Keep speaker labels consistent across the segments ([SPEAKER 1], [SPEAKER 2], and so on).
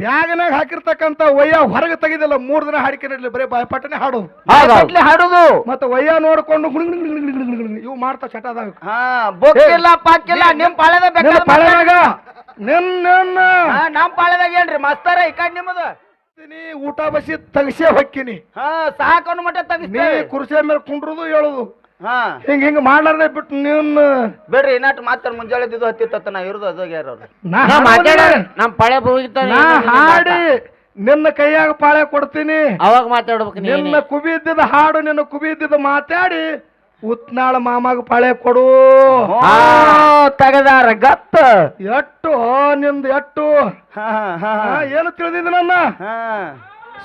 [SPEAKER 1] ಬ್ಯಾಗ್ನಾಗ ಹಾಕಿರ್ತಕ್ಕಂತ ವಯ್ಯ ಹೊರಗೆ ತೆಗೆದಿಲ್ಲ. ಮೂರ್ ದಿನ ಹಾಡಿಕೆ ನಡಲಿ ಬರೀ ಬಾಯಪಾಟನೆ ಹಾಡೋದು.
[SPEAKER 2] ಹಾಡೋದು ಹಾಡುದು.
[SPEAKER 1] ಮತ್ತೆ ವಯ್ಯ ನೋಡ್ಕೊಂಡು ಇವು ಮಾಡ್ತಾ ಚಟದಾಗ.
[SPEAKER 2] ಹಾ ಬೊಕ್ಕಿಲ್ಲ ಪಾಕಿಲ್ಲ ನಿಮ್
[SPEAKER 1] ನಿನ್ನ
[SPEAKER 2] ಬೇಕಾದ
[SPEAKER 1] ಪಾಳ್ಯದಾಗ? ನಿನ್ನ
[SPEAKER 2] ಹಾ ನಮ್ ಪಾಳ್ಯದಾಗ ಏನ್ರಿ? ಮಸ್ತಾರ ಈ ಕಡೆ ನಿಮ್ಮದು?
[SPEAKER 1] ನೀ ಊಟ ಬಸಿ ತಗಸೇ ಹೊಕ್ಕಿನಿ.
[SPEAKER 2] ಹಾ ಸಾಕನ್ನು ಮಟ್ಟ ತಗಸಿ
[SPEAKER 1] ಕುರ್ಸಿಯ ಮೇಲೆ ಕುಂಡ್ರದು ಹೇಳುದು.
[SPEAKER 2] ಹಾ.
[SPEAKER 1] ಹಿಂಗ ಹಿಂಗ ಮಾಡ್ಲಾರ್ದೆ ಬಿಟ್ಟು ನಿನ್ನ
[SPEAKER 2] ಬಿಡ್ರಿ ನಾಟ್ ಮಾತಾಡ್ ಮುಂಜಾನೆ ಇದು ಹತ್ತಿತ್ತ ನಾ ಇರೋದು ಅದು ಯಾರು
[SPEAKER 1] ನಾ
[SPEAKER 3] ಮಾತಾಡ. ನಮ್ ಪಳೆ ಹೋಗಿತ್ತ
[SPEAKER 1] ನಾ ಹಾಡಿ ನಿನ್ನ ಕೈಯಾಗ ಪಾಳೆ ಕೊಡ್ತೀನಿ.
[SPEAKER 3] ಅವಾಗ ಮಾತಾಡ್ಬೇಕು ನೀನು.
[SPEAKER 1] ನಿನ್ನ ಕುಬಿ ಇದ್ದಿದ್ದ ಹಾಡು ನಿನ್ನ ಕುಬಿ ಇದ್ದಿದ್ದ ಮಾತಾಡಿ ಉತ್ನಾಳ ಮಾಮಾಗ ಪಾಳೆ ಕೊಡು.
[SPEAKER 2] ತಗದಾರ ಗತ್ತ.
[SPEAKER 1] ಎಟ್ಟು ನಿಂದ ಎಟ್ಟು.
[SPEAKER 2] ಹಾ ಹಾ
[SPEAKER 1] ಏನು ತಿಳಿದಿದ್ದ ನನ್ನ?
[SPEAKER 2] ಹಾ.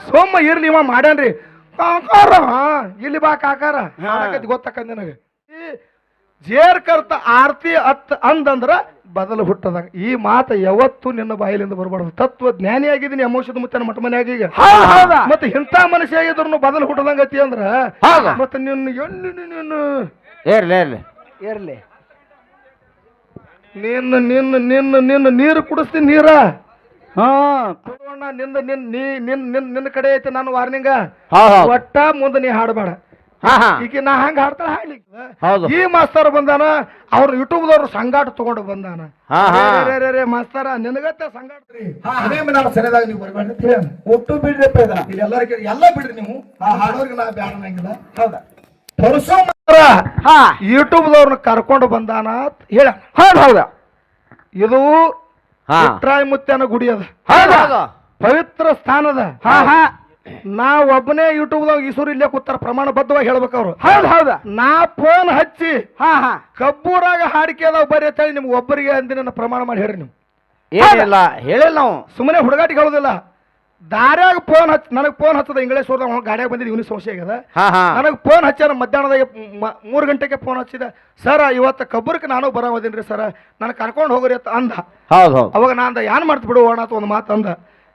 [SPEAKER 1] ಸೋಮ ಇರ್ಲಿ ಇವ ಮಾಡ್ಯಾನ್ರಿ. ಕಾಕಾರ ಇಲ್ಲಿ ಬಾ ಕಾಕಾರ. ಹಾಡಕತ್ತಿ ನನಗೆ ನಿನಗೆ. ಈ ಜೇರ್ ಕರ್ತ ಆರ್ತಿ ಅತ್ ಅಂದಂದ್ರ ಬದಲು ಹುಟ್ಟದಾಗ. ಈ ಮಾತ ಯಾವತ್ತು ನಿನ್ನ ಬಾಯಿಲಿಂದ ಬರಬಾರ್ದು. ತತ್ವ ಜ್ಞಾನಿ ಆಗಿದ್ದೀನಿ ಅಮೋಷದ ಮುತ್ತನ ಮಠ ಮನ್ಯಾಗ ಈಗ. ಮತ್ತೆ ಇಂಥ ಮನುಷ್ಯ ಆಗಿದ್ರು ಬದಲು ಹುಟ್ಟದಂಗತಿ ಅಂದ್ರ?
[SPEAKER 3] ಹೌದಾ?
[SPEAKER 1] ಮತ್ತೆ ನಿನ್ನ ಎಲ್ಲಿ ನಿನ್ನ
[SPEAKER 3] ಇರ್ಲಿ ಇರ್ಲಿ
[SPEAKER 2] ಇರ್ಲಿ
[SPEAKER 1] ನಿನ್ನ ನಿನ್ನ ನಿನ್ನ ನಿನ್ನ ನೀರು ಕುಡಿಸ್ತೀನಿ ನೀರ.
[SPEAKER 2] ಹಾ.
[SPEAKER 1] ಕೊಡೋಣ ನಿಂದ ನಿನ್ ನೀ ನಿನ್ ನಿನ್ ನಿನ್ನ ಕಡೆ ಐತೆ ನಾನು ವಾರ್ನಿಂಗ. ಒಟ್ಟ ಮುಂದೆ ನೀ ಹಾಡಬೇಡ.
[SPEAKER 3] ಹಾ ಹಾ.
[SPEAKER 1] ಈಗ ನಾ ಹಂಗ ಹಾಡ್ತಾಳ ಹಾಡ್ಲಿ.
[SPEAKER 3] ಹೌದು.
[SPEAKER 1] ಈ ಮಾಸ್ತರ್ ಬಂದಾನ ಯೂಟ್ಯೂಬ್ ಯೂಟ್ಯೂಬ್ದವ್ರು ಸಂಗಾಟ ತಗೊಂಡು ಬಂದಾನ. ರೇ, ರೇ, ರೇ, ಮಾಸ್ತರ ನಿನಗತ್ತೆ ಸಂಗಾಟ ರೀ. ಅದೇ ನಾನು ಸರಿಯಾದಾಗ ನೀವು ಬರಬೇಡ ಅಂತ ಹೇಳಿ. ಒಟ್ಟು ಬಿಡ್ರಿಪ್ಪ ಇದ ಇಲ್ಲಿ ಎಲ್ಲರಿಗೆ ಎಲ್ಲ ಬಿಡ್ರಿ ನೀವು. ಆ ಹಾಡೋರಿಗೆ ನಾ ಬ್ಯಾಡ ಅನ್ನಂಗಿಲ್ಲ. ಹೌದಾ? ಪರಸು
[SPEAKER 2] ಹಾ.
[SPEAKER 1] ಯೂಟ್ಯೂಬ್ದವ್ರನ್ನ ಕರ್ಕೊಂಡು ಬಂದಾನ ಅಂತ ಹೇಳ.
[SPEAKER 2] ಹೌದು ಹೌದಾ.
[SPEAKER 1] ಇದು
[SPEAKER 3] ಹಾ.
[SPEAKER 1] ಇಟ್ರಾಯ್ ಮುತ್ಯನ ಗುಡಿ ಅದ.
[SPEAKER 3] ಹೌದು? ಹೌದು.
[SPEAKER 1] ಪವಿತ್ರ ಸ್ಥಾನದ.
[SPEAKER 2] ಹಾ ಹಾ.
[SPEAKER 1] ನಾ ಒಬ್ಬನೇ ಯೂಟ್ಯೂಬ್ದಾಗ ಈಸೂರು ಇಲ್ಲೇ ಕೂತಾರ ಪ್ರಮಾಣ ಬದ್ಧವಾಗಿ ಹೇಳ್ಬೇಕು ಅವ್ರು.
[SPEAKER 2] ಹೌದು ಹೌದು.
[SPEAKER 1] ನಾ ಫೋನ್ ಹಚ್ಚಿ
[SPEAKER 2] ಹಾ ಹಾ.
[SPEAKER 1] ಕಬ್ಬೂರಾಗ ಹಾಡಿಕೆ ಅದಾವ ಬರ್ರಿ ಅಂತ ಹೇಳಿ ನಿಮ್ಗೆ ಒಬ್ಬರಿಗೆ ಅಂದಿನ ಪ್ರಮಾಣ ಮಾಡಿ ಹೇಳ್ರಿ ನೀವು.
[SPEAKER 3] ಏನಿಲ್ಲ ಹೇಳಿಲ್ಲ ನಾವು.
[SPEAKER 1] ಸುಮ್ಮನೆ ಹುಡುಗಾಟಿಗೆ ಹೇಳೋದಿಲ್ಲ. ದಾರ್ಯಾಗ ಫೋನ್ ಹಚ್ಚ ನನಗೆ ಫೋನ್ ಹಚ್ಚದ ಇಂಗ್ಲೇಷ್ ಹೋದ ಅವ್ನು ಗಾಡಿಯಾಗ ಬಂದಿದ್ದು ಇವನಿಗೆ ಸಮಸ್ಯೆ ಆಗ್ಯದ. ನನಗೆ ಫೋನ್ ಹಚ್ಚಾರ ಮಧ್ಯಾಹ್ನದಾಗ ಮೂರ್ ಗಂಟೆಗೆ ಫೋನ್ ಹಚ್ಚಿದ. ಸರ ಇವತ್ತು ಕಬ್ಬೂರ್ಗೆ ನಾನು ಬರೋದೇನ್ರಿ ಸರ? ನನಗೆ ಕರ್ಕೊಂಡು ಹೋಗ್ರಿ ಅಂತ ಅಂದ.
[SPEAKER 3] ಹೌದು
[SPEAKER 1] ಅವಾಗ ನಾ ಅಂದ ಏನ್ ಮಾಡ್ತ ಬಿಡು ಅಣ್ಣ? ಅಂತ ಒಂದು ಮಾತು ಅಂದ.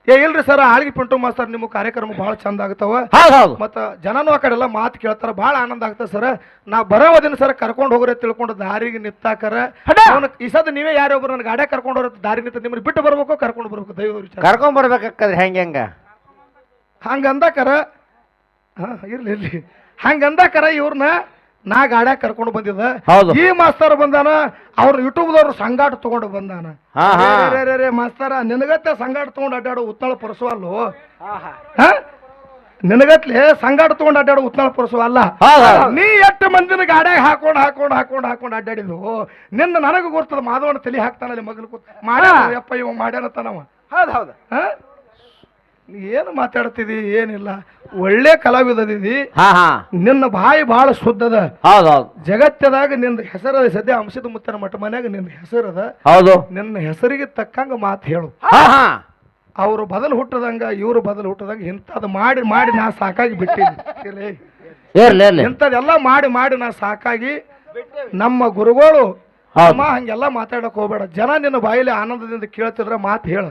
[SPEAKER 1] ಏ ಇಲ್ರಿ ಸರ್ ಆಳ್ಗಿ ಪಿಂಟು ಮಾಸ್ತರ್ ನಿಮ್ಮ ಕಾರ್ಯಕ್ರಮ ಬಹಳ ಚಂದ ಆಗ್ತಾವ.
[SPEAKER 3] ಹೌದು ಹೌದು.
[SPEAKER 1] ಮತ್ತ ಜನನು ಆ ಕಡೆ ಎಲ್ಲ ಮಾತು ಕೇಳ್ತಾರ ಬಹಳ ಆನಂದ ಆಗ್ತದೆ ಸರ್. ನಾ ಬರೋದಿನ ಸರ್ ಕರ್ಕೊಂಡು ಹೋಗ್ರೆ ತಿಳ್ಕೊಂಡು ದಾರಿಗೆ ನಿತ್ತಾಕರ ಅವ್ನ ಈ ಸದ್ ನೀವೇ ಯಾರೊಬ್ರು ನನ್ನ ಗಾಡಿಯ ಕರ್ಕೊಂಡು ಹೋಗ್ರೆ ದಾರಿ ನಿಂತ ನಿಮ್ಮನ್ನ ಬಿಟ್ಟು ಬರ್ಬೇಕು ಕರ್ಕೊಂಡು ಬರ್ಬೇಕು ದೈವ ವಿಚಾರ.
[SPEAKER 3] ಕರ್ಕೊಂಡ್ ಬರ್ಬೇಕಾದ್ರೆ ಹೆಂಗ ಹೆಂಗ?
[SPEAKER 1] ಹಂಗಂದ ಅಂದಾಕರ ಹಾ ಇರ್ಲಿ ಇರ್ಲಿ. ಹಂಗಂದ ಕರ ಇವ್ರನ್ನ ನಾ ಗಾಡ್ಯಾಗ ಕರ್ಕೊಂಡು ಬಂದಿದ್ದ.
[SPEAKER 3] ಹೌದು.
[SPEAKER 1] ಈ ಮಾಸ್ತರ್ ಬಂದಾನ ಅವ್ರ ಯೂಟ್ಯೂಬ್ದವ್ರು ಸಂಗಾಟ ತಗೊಂಡು ಬಂದಾನ.
[SPEAKER 3] ಹಾ ಹಾ.
[SPEAKER 1] ರೇ, ರೇ, ರೇ, ರೇ, ಮಾಸ್ತರ ನಿನಗತ್ತೆ ಸಂಗಾಟ ತಗೊಂಡು ಅಡ್ಡಾಡು ಉತ್ನಾಳ ಪರಸುವಲ್ಲು
[SPEAKER 2] ಹಾ ಹಾ.
[SPEAKER 1] ಹಾ? ನಿನಗತ್ಲೆ ಸಂಗಾಟ ತಗೊಂಡು ಅಡ್ಡಾಡು ಉತ್ನಾಳ ಪರಸು ಅಲ್ಲ?
[SPEAKER 3] ಹೌದು, ಹೌದು.
[SPEAKER 1] ನೀ ಎಷ್ಟು ಮಂದಿನ ಗಾಡ್ಯಾಗ ಹಾಕೊಂಡು ಹಾಕೊಂಡು ಹಾಕೊಂಡು ಹಾಕೊಂಡು ಅಡ್ಡಾಡಿದ್ವು ನಿನ್ನ ನನಗೂ ಗೊತ್ತದ ಮಾಧವನ ತಲೆ ಹಾಕ್ತಾನಲ್ಲಿ ಮಗಲು ಕೂತ್. ಮಾಡ್ಯಾನ ಯಪ್ಪ ಇವ
[SPEAKER 2] ಹೌದು ಹೌದು.
[SPEAKER 1] ಹಾ? ಏನು ಮಾತಾಡ್ತಿದಿ? ಏನಿಲ್ಲ. ಒಳ್ಳೆ ಕಲಾವಿದದಿದಿ.
[SPEAKER 3] ಹಾ ಹಾ.
[SPEAKER 1] ನಿನ್ನ ಬಾಯಿ ಬಹಳ ಶುದ್ಧದ. ಜಗತ್ತದಾಗ ನಿನ್ನ ಹೆಸರದ ಸದ್ಯ ಅಂಶದ ಮುತ್ತನ ಮಠ ಮನ್ಯಾಗ ನಿನ್ನ ಹೆಸರದ.
[SPEAKER 3] ಹೌದು.
[SPEAKER 1] ನಿನ್ನ ಹೆಸರಿಗೆ ತಕ್ಕಂಗ ಮಾತು ಹೇಳು.
[SPEAKER 3] ಹಾ ಹಾ.
[SPEAKER 1] ಅವರು ಬದಲು ಹುಟ್ಟದಂಗ ಇವರು ಬದಲು ಹುಟ್ಟದಂಗ ಇಂಥದ್ದು ಮಾಡಿ ಮಾಡಿ ನಾ ಸಾಕಾಗಿ ಬಿಟ್ಟಿದ್ದೀನಿ
[SPEAKER 3] ಇಂಥದೆಲ್ಲ ಇರ್ಲಿ
[SPEAKER 1] ಇಂಥದ್ದೆಲ್ಲ ಮಾಡಿ ಮಾಡಿ ನಾ ಸಾಕಾಗಿ ನಮ್ಮ ಗುರುಗಳು
[SPEAKER 3] ಹೌದು.
[SPEAKER 1] ಅಮ್ಮ ಹಂಗೆಲ್ಲ ಮಾತಾಡಕ್ ಹೋಗ್ಬೇಡ. ಜನ ನಿನ್ನ ಬಾಯಿಲಿ ಆನಂದದಿಂದ ಕೇಳ್ತಿದ್ರ ಮಾತು ಹೇಳ.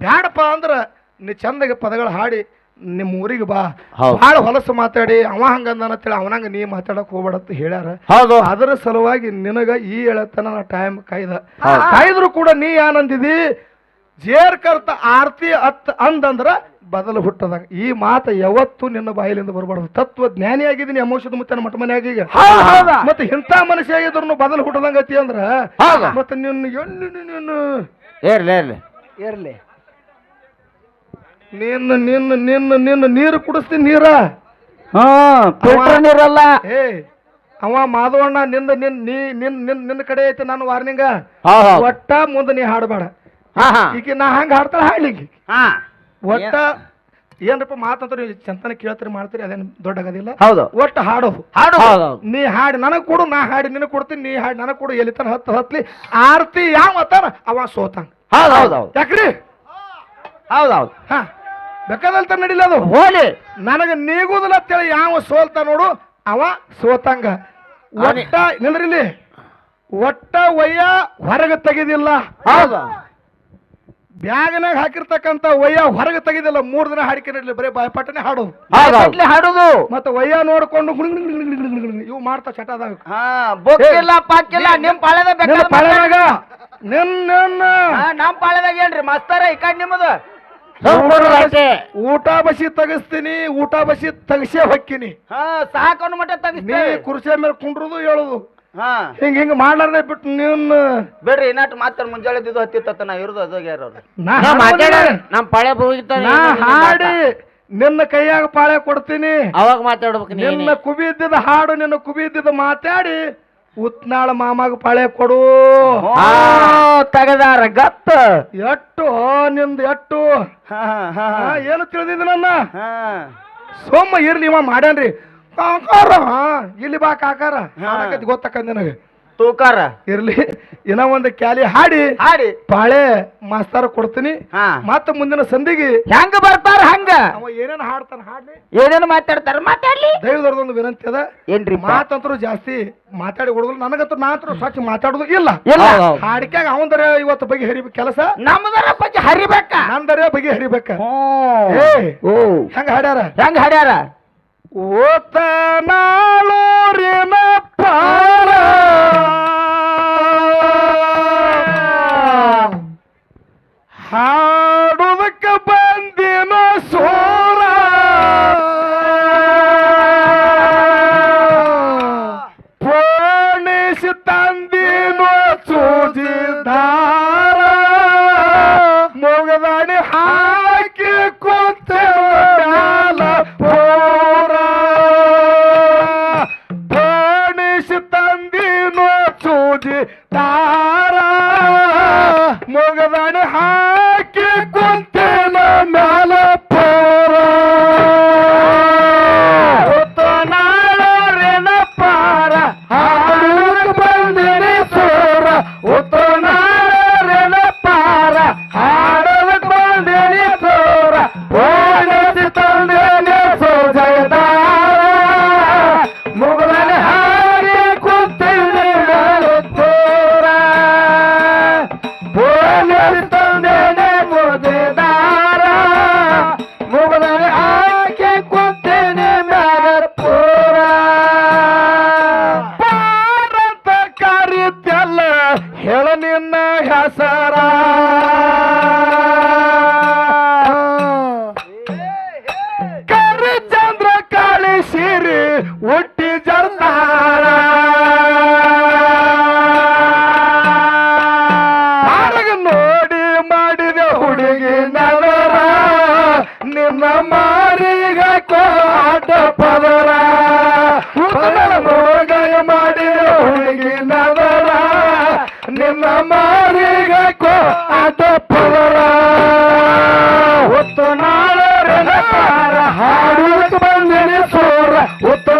[SPEAKER 1] ಬ್ಯಾಡಪ್ಪ ಅಂದ್ರ ನೀ ಚಂದಗೆ ಪದಗಳು ಹಾಡಿ ನಿಮ್ಮ ಊರಿಗೆ ಬಾ.
[SPEAKER 3] ಬಹಳ
[SPEAKER 1] ಭಾಳ ಹೊಲಸು ಮಾತಾಡಿ ಅವ ಹಂಗಂದಾನ ಅಂತೇಳಿ ಅವನಂಗ ನೀ ಮಾತಾಡಕ್ ಹೋಗ್ಬೇಡ ಅಂತ ಹೇಳ್ಯಾರ.
[SPEAKER 3] ಹೌದು.
[SPEAKER 1] ಅದರ ಸಲುವಾಗಿ ನಿನಗ ಈ ಹೇಳತನ ನಾ ಟೈಮ್ ಕಾಯ್ದ.
[SPEAKER 3] ಹೌದು.
[SPEAKER 1] ಕಾಯ್ದ್ರು ಕೂಡ ನೀ ಏನಂದಿದಿ? ಜೇರ್ ಕರ್ತ ಆರ್ತಿ ಅತ್ ಅಂದಂದ್ರ ಬದಲು ಹುಟ್ಟದ ಈ ಮಾತ ಯಾವತ್ತು ನಿನ್ನ ಬಾಯಿಲಿಂದ ಬರಬಾರ್ದು. ತತ್ವ ಜ್ಞಾನಿ ಆಗಿದ್ದೀನಿ ಅಮೋಷದ ಮುತ್ತನ ಮಠ ಮನೆ ಈಗ.
[SPEAKER 3] ಹೌದು, ಹೌದು.
[SPEAKER 1] ಮತ್ತೆ ಇಂಥ ಮನುಷ್ಯ ಆಗಿದ್ರು ಬದಲು ಹುಟ್ಟದಂಗತಿ ಅಂದ್ರ.
[SPEAKER 3] ಹೌದು.
[SPEAKER 1] ಮತ್ತೆ ನಿನ್ನ ಎಲ್ಲಿ ನಿನ್ನ.
[SPEAKER 3] ಇರ್ಲಿ ಇರ್ಲಿ
[SPEAKER 2] ಇರ್ಲಿ
[SPEAKER 1] ನಿನ್ನ ನಿನ್ನ ನಿನ್ನ ನಿನ್ನ ನೀರು ಕುಡಿಸ್ತೀನಿ ನೀರ.
[SPEAKER 2] ಹಾ ಫಿಲ್ಟರ್ ನೀರಲ್ಲ.
[SPEAKER 1] ಏ ಅವ ಮಾಧವಣ್ಣ ನಿಂದ ನಿನ್ ನೀ ನಿನ್ ನಿನ್ ನಿನ್ನ ಕಡೆ ಐತೆ ನಾನು ವಾರ್ನಿಂಗ. ಒಟ್ಟ ಮುಂದೆ ನೀ ಹಾಡಬೇಡ. ಈಗ ನಾ ಹಂಗ ಹಾಡ್ತಾಳ ಹಾಡ್ಲಿಕ್ಕೆ.
[SPEAKER 2] ಹಾ.
[SPEAKER 1] ಒಟ್ಟ ಏನಪ್ಪ ಮಾತಂತ ಚಂತನ ಕೇಳ್ತೀರಿ ಮಾಡ್ತೀರಿ ಅದೇನು ದೊಡ್ಡ ಆಗದಿಲ್ಲ
[SPEAKER 2] ಹೌದು.
[SPEAKER 1] ಒಟ್ಟು
[SPEAKER 3] ಹಾಡು ಹಾಡು
[SPEAKER 1] ನೀ ಹಾಡಿ ನನಗೆ ಕೊಡು ನಾ ಹಾಡಿ ನಿನಗೆ ಕೊಡ್ತೀನಿ ನೀ ಹಾಡಿ ನನಗೆ ಕೊಡು ಎಲ್ಲಿ ತನ ಹತ್ತು ಹತ್ಲಿ. ಆರ್ತಿ ಯಾವ ಅವ ಸೋತಾನ.
[SPEAKER 3] ಹೌದು ಹೌದು ಹೌದು.
[SPEAKER 1] ಯಾಕ್ರಿ?
[SPEAKER 3] ಹೌದು ಹೌದು.
[SPEAKER 1] ಹಾ. ಬೇಕಾದಲ್ತ ನಡಿಲ್ಲ ಅದು.
[SPEAKER 3] ಹೋಲಿ.
[SPEAKER 1] ನನಗೆ ನೀಗುದಿಲ್ಲ ಅಂತೇಳಿ ಯಾವ ಸೋಲ್ತ ನೋಡು ಅವ ಸೋತಂಗ. ಒಟ್ಟ ನಿಲ್ರಿಲಿ ಒಟ್ಟ ವಯ್ಯ ಹೊರಗೆ ತೆಗೆದಿಲ್ಲ.
[SPEAKER 3] ಹೌದು.
[SPEAKER 1] ಬ್ಯಾಗ್ನಾಗ ಹಾಕಿರ್ತಕ್ಕಂತ ವಯ್ಯ ಹೊರಗೆ ತೆಗೆದಿಲ್ಲ. ಮೂರ್ ದಿನ ಹಾಡಿಕೆ ನಡಲಿ ಬರೀ ಬಾಯಪಾಟನೆ ಹಾಡೋದು
[SPEAKER 2] ಹಾಡೋದು ಹಾಡುದು.
[SPEAKER 1] ಮತ್ತೆ ವಯ್ಯ ನೋಡ್ಕೊಂಡು ಇವು ಮಾಡ್ತಾ ಚಟದಾಗ.
[SPEAKER 2] ಹಾ ಬೊಕ್ಕಿಲ್ಲ ಪಾಕಿಲ್ಲ ನಿಮ್
[SPEAKER 1] ಪಾಳ್ಯದಾಗ ನಿನ್ನ
[SPEAKER 2] ಹಾ ಪಾಳ್ಯದಾಗ ಏನ್ರಿ ಮಸ್ತಾರ ಈ ಕಡೆ ನಿಮ್ಮದ?
[SPEAKER 1] ಊಟ ಬಸಿ ತಗಸ್ತೀನಿ ಊಟ ಬಸಿ ತಗಸೇ ಹೊಕ್ಕಿನಿ.
[SPEAKER 2] ಹಾ ಸಾಕನ್ನು ಮಟ್ಟ
[SPEAKER 1] ನೀ ಕುರ್ಸಿಯ ಮೇಲೆ ಕುಂಡ್ರುದು ಹೇಳುದು.
[SPEAKER 2] ಹಾ.
[SPEAKER 1] ಹಿಂಗ ಹಿಂಗ ಮಾಡ್ಲಾರ್ದೆ ಬಿಟ್ಟು ನೀನ್
[SPEAKER 2] ಬೇಡ್ರಿ ಇನ್ನಾಟ್ ಮಾತ್ರ ಮುಂಜಾನೆ ಇದು ಹತ್ತಿತ್ತ ನಾ ಇರೋದು ಅದು ಅವ್ರು.
[SPEAKER 1] ನಾ
[SPEAKER 3] ಮಾತಾಡ. ನಮ್ ಪಳೆ ಹೋಗಿತ್ತ
[SPEAKER 1] ನಾ ಹಾಡಿ ನಿನ್ನ ಕೈಯಾಗ ಪಾಳೆ ಕೊಡ್ತೀನಿ.
[SPEAKER 3] ಅವಾಗ ಮಾತಾಡ್ಬೇಕು ನೀನು
[SPEAKER 1] ನಿನ್ನ ಕುಬಿ ಇದ್ದಿದ್ದ ಹಾಡು ನಿನ್ನ ಕುಬಿ ಇದ್ದಿದ್ದ ಮಾತಾಡಿ ಉತ್ನಾಳ ಮಾಮಾಗ ಪಾಳೆ ಕೊಡು.
[SPEAKER 3] ಆ ತೆಗದಾರ ಗತ್ತ.
[SPEAKER 1] ಎಟ್ಟು ನಿಂದ ಎಟ್ಟು.
[SPEAKER 2] ಹಾ ಹಾ
[SPEAKER 1] ಏನು ತಿಳಿದಿದ್ದು ನನ್ನ?
[SPEAKER 2] ಹಾ.
[SPEAKER 1] ಸೋಮ ಇರ್ಲಿ ಇವ ಮಾಡ್ಯಾನ್ರಿ. ಕಾಕಾರ ಇಲ್ಲಿ ಬಾ ಕಾಕಾರ. ಗೊತ್ತಕ್ಕ ನಿನಗೆ.
[SPEAKER 2] ತೂಕಾರ.
[SPEAKER 1] ಇರ್ಲಿ ಇನ್ನ ಒಂದು ಕ್ಯಾಲಿ ಹಾಡಿ.
[SPEAKER 2] ಹಾಡಿ.
[SPEAKER 1] ಪಾಳೆ ಮಾಸ್ತಾರ ಕೊಡ್ತೀನಿ.
[SPEAKER 2] ಹಾ.
[SPEAKER 1] ಮತ್ತ ಮುಂದಿನ ಸಂಧಿಗೆ
[SPEAKER 2] ಹೆಂಗ ಬರ್ತಾರ ಹಂಗ?
[SPEAKER 1] ಅವ ಏನೇನು ಹಾಡ್ತಾನ ಹಾಡ್ಲಿ.
[SPEAKER 2] ಏನೇನು ಮಾತಾಡ್ತಾರ ಮಾತಾಡ್ಲಿ.
[SPEAKER 1] ದೈವದವ್ರದೊಂದು ವಿನಂತಿ ಅದ.
[SPEAKER 2] ಏನ್ರಿ
[SPEAKER 1] ಮಾತಂತ್ರು ಜಾಸ್ತಿ ಮಾತಾಡಿ ಕೊಡುದಿಲ್ಲ. ನನಗಂತೂ ನಾತ್ರ ಸ್ವಚ್ಛ ಮಾತಾಡುದು ಇಲ್ಲ.
[SPEAKER 2] ಇಲ್ಲ.
[SPEAKER 1] ಹಾಡಿಕ್ಯಾಗ ಅವಂದರ ಇವತ್ತು ಬಗೆ ಹರಿಬೇಕು ಕೆಲಸ.
[SPEAKER 2] ನಮ್ದರ ಬಗ್ಗೆ ಹರಿಬೇಕ.
[SPEAKER 1] ನಂದರ ಬಗೆ ಹರಿಬೇಕ. ಹೆಂಗ ಹಾಡ್ಯಾರ?
[SPEAKER 2] ಹೆಂಗ ಹಾಡ್ಯಾರ?
[SPEAKER 1] ಓತ ನಾಳೂರಿನ ಸೋರ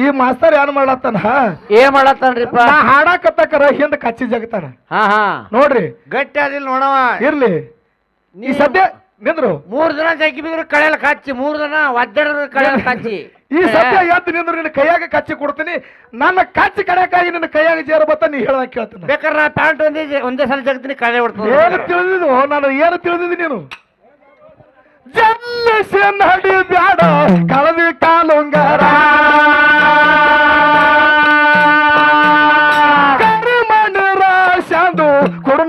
[SPEAKER 1] ಈ ಮಾಸ್ತರ್ ಏನ್ ಮಾಡ್ಲತ್ತಾನ?
[SPEAKER 3] ಏನ್ ಮಾಡತ್ತನ್ರಿಪ್ಪ
[SPEAKER 1] ನಾ ಹಾಡಾಕತ್ತಕರ ಹಿಂದ ಕಚ್ಚಿ ಜಗತಾನ.
[SPEAKER 3] ಹಾ ಹಾ.
[SPEAKER 1] ನೋಡ್ರಿ.
[SPEAKER 3] ಗಟ್ಟಿ ಅದಿಲ್ಲ ನೋಡವ
[SPEAKER 1] ಇರ್ಲಿ. ನೀ ಸದ್ಯ ನಿಂದ್ರು.
[SPEAKER 3] ಮೂರ್ ದಿನ ಜಗ್ಗಿ ಬಿದ್ರು ಕಳೆಯಲ್ಲ ಕಚ್ಚಿ. ಮೂರ್ ದಿನ ಒದ್ದಡ ಕಳೆಯಲ್ಲ ಕಚ್ಚಿ.
[SPEAKER 1] ಈ ಸದ್ಯ ಎದ್ದು ನಿಂದ್ರು ನಿನ್ನ ಕೈಯಾಗ ಕಚ್ಚಿ ಕೊಡ್ತೀನಿ. ನನ್ನ ಕಚ್ಚಿ ಕಡೆಯಕ್ಕಾಗಿ ನಿನ್ನ ಕೈಯಾಗ ಜೇರ ಬತ್ತ ನೀ ಹೇಳ ಕೇಳ್ತೀನಿ.
[SPEAKER 3] ಬೇಕಾದ್ರೆ ನಾ ಪ್ಯಾಂಟ್ ಒಂದೇ ಒಂದೇ ಸಲ ಜಗತ್ತಿನ ಕಳೆ
[SPEAKER 1] ಏನು
[SPEAKER 3] ತಿಳಿದಿದ್ವು
[SPEAKER 1] ತಿಳಿದಿದ್ದು ನಾನು ಏನು ತಿಳಿದಿದ್ದೀನಿ ನೀನು? ಜಲ್ಲಿಸಿ ನಡಿ ಬ್ಯಾಡ ಕಳದಿ ಕಾಲುಂಗರ. ಕರಿಮಣಿರ ಶಾಂದು ಕೊಡು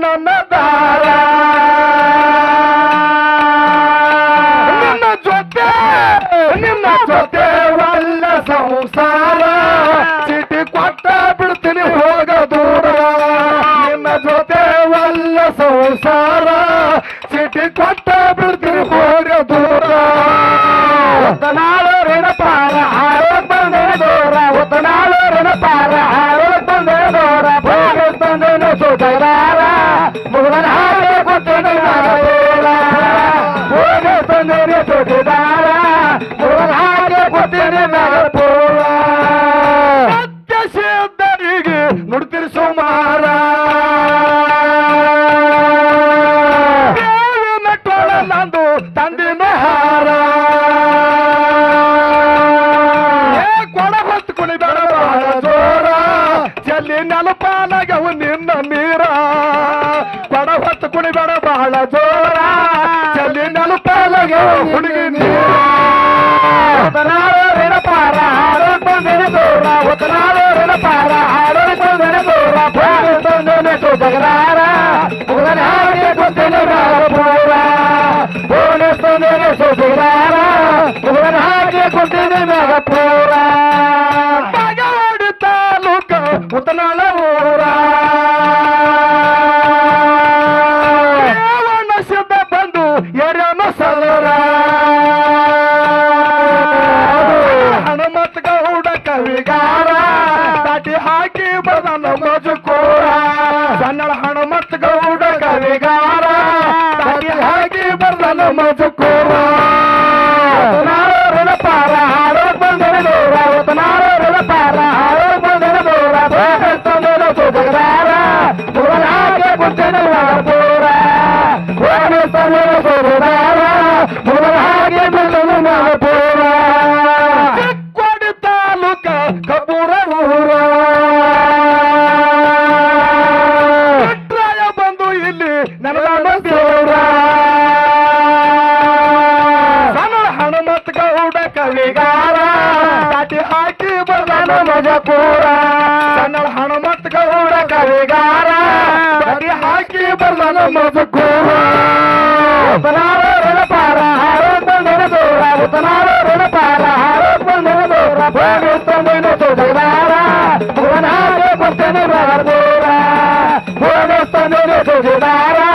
[SPEAKER 1] ಜೊತೆ ಸಂಸಾರ. ಸಿಟಿ ಕೊಟ್ಟ ಬಿಡ್ತೀನಿ ಹೋಗ ದೂರ. ನಿನ್ನ ಜೊತೆ ಸಂಸಾರ. ಜಲಪಾನಗವು ನಿನ್ನ ನೀರ ಬಡ ಹೊತ್ತುಕುಣಿ ಬೇಡ ಬಹಳ ಜೋರ ಚಲಿ ನಲುಪಾಲಗವು ಹುಡುಗಿ ನೀರ ಪಾರ ಆಡೋಣ ದೂರ ಉತ್ತರಾಡೋಣ ಪಾರ ಆಡೋಣ ದೂರ ಬಂದು ಬಗರಾರ ಬಗರಾರಿಗೆ ಗೊತ್ತಿನ ಪೂರ ಭುವನೇಶ್ವರ ಸುಗರಾರ ಬಗರಾರಿಗೆ ಗೊತ್ತಿನ ಪೂರ முத்தனான ஊரா మోసుకోవా ఉతనాలో రుణపార ఆరోగ్యం నెలదోరా ఉతనాలో రుణపార ఆరోగ్యం నెలదోరా భోగిస్తామైన చూడరారా భువనాలు పచ్చని రాదోరా భోగిస్తామైన చూడరారా